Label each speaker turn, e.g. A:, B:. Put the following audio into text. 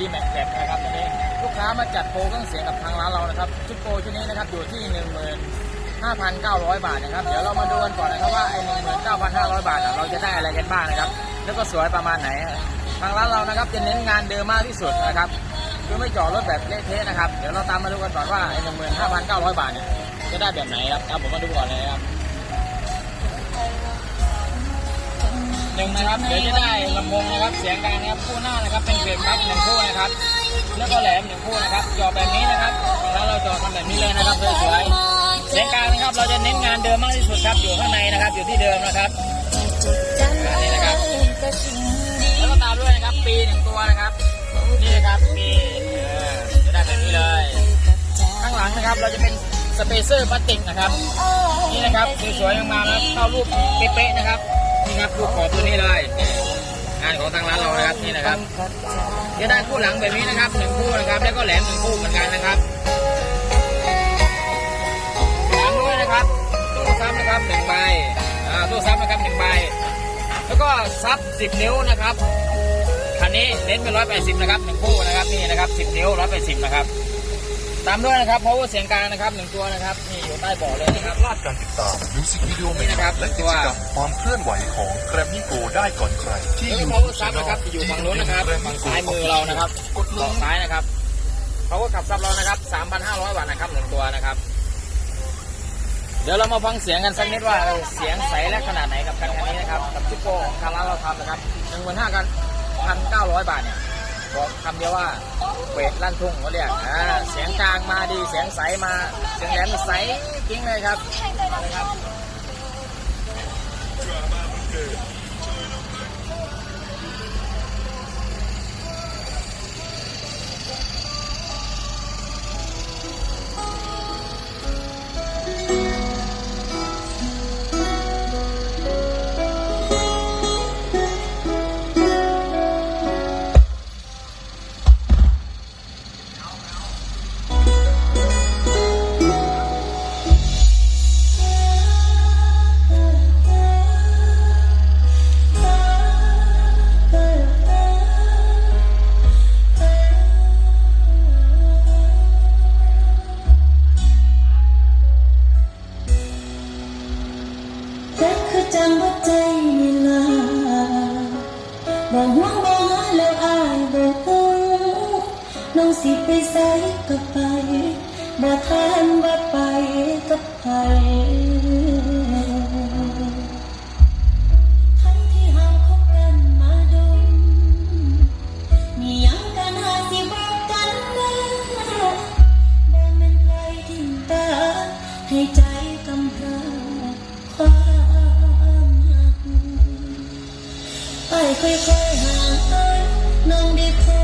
A: ดีแม็กแบนะครับตอนนี้ลูกค้ามาจัดโปรเครื่องเสียงกับทางร้านเรานะครับชุดโปรชุดนี้นะครับอยู่ที่หนึ่งหมื่นห้าพันเก้าร้อยบาทนะครับเดี๋ยวเรามาดูกันก่อนนะครับว่าไอ้หนึ่งหมื่นเก้าพันห้าร้อยบาทน่ะเราจะได้อะไรกันบ้างนะครับ แล้วก็สวยประมาณไหน ทางร้านเรานะครับจะเน้นงานเดิมมากที่สุดนะครับคือไม่เจาะรถแบบเละเทะนะครับ เดี๋ยวเราตามมาดูกันก่อนว่าไอ้หนึ่งหมื่นห้าพันเก้าร้อยบาทเนี่ยจะได้แบบไหนครับเอาผมมาดูก่อนเลยนะครับ หนึ่งนะครับเดี๋ยวจะได้ลำโพงนะครับเสียงกลางนะครับคู่หน้านะครับเป็นเบรกครับหนึ่งคู่นะครับแล้วก็แหลมหนึ่งคู่นะครับจอแบบนี้นะครับแล้วเราจอทำแบบนี้เลยนะครับสวยๆเสียงกลางนะครับเราจะเน้นงานเดิมมากที่สุดครับอยู่ข้างในนะครับ อยู่ที่เดิมนะครับนี่นะครับแล้วก็ตามด้วยนะครับปีหนึ่งตัวนะครับนี่นะครับปีเออจะได้แบบนี้เลย ข้างหลังนะครับเราจะเป็นสเปเซอร์พลาสติกนะครับ นี่นะครับสวยๆงามๆนะครับเข้ารูปเป๊ะๆนะครับนี่ครับรูปของ งานของทางร้านเรานะครับนี่นะครับจะได้คู่หลังแบบนี้นะครับหนึ่งคู่นะครับ แล้วก็แหลมหนึ่งคู่เหมือนกันนะครับตามด้วยนะครับตู้ซับนะครับหนึ่งใบอ่าตู้ซับนะครับหนึ่งใบแล้วก็ซับสิบนิ้วนะครับคันนี้เน้นเป็นร้อยแปดสิบนะครับหนึ่งคู่นะครับนี่นะครับสิบนิ้วร้อยแปดสิบนะครับ ตามด้วยนะครับ power เสียงกลางนะครับหนึ่งตัวนะครับนี่อยู่ใต้เบาะเลยนะครับ
B: พลาดการติดตามมิวสิกวิดีโอให
A: นี่นะครับ
B: ม่ๆและกิจกรรมความเคลื่อนไหวของ Grammy Go ได้ก่อนใคร ที่
A: แล้วก็
B: YouTube
A: power ซับ
B: Channel
A: นะครับอยู่ฝั่งนู้นนะครับ
B: Grammy
A: ฝั่ง
B: Go
A: ซ้ายมือเรานะครับ
B: กดล
A: เบาะ
B: ง
A: ซ้ายนะครับ power ขับซับเรานะครับ 3,500 วัตต์นะครับหนึ่งตัวนะครับ เดี๋ยวเรามาฟังเสียงกันสักนิดว่าเออเสียงใสและขนาดไหนกับคันคันนี้นะครับกับชิปโก้ของทางร้านเราทำนะครับหนึ่งหมื่นห้ากันพันเก้าร้อยบาทเนี่ย บอกคำเดียวว่าเวทลั่นทุ่งเขาเรียกอ่าเสียงกลางมาดีเสียงใสมาเสียงแหลมใสจริงเลยครับ คื
C: อจังว่าใจไม่ลาบ่ห่วงบ่หาแล้วอายบ่ฮู้น้องสิไปไสก็ไปบ่ทานว่าไปกับไผทั้งที่เฮ ค่อยๆห่างเอิ้ยน้องได้พบ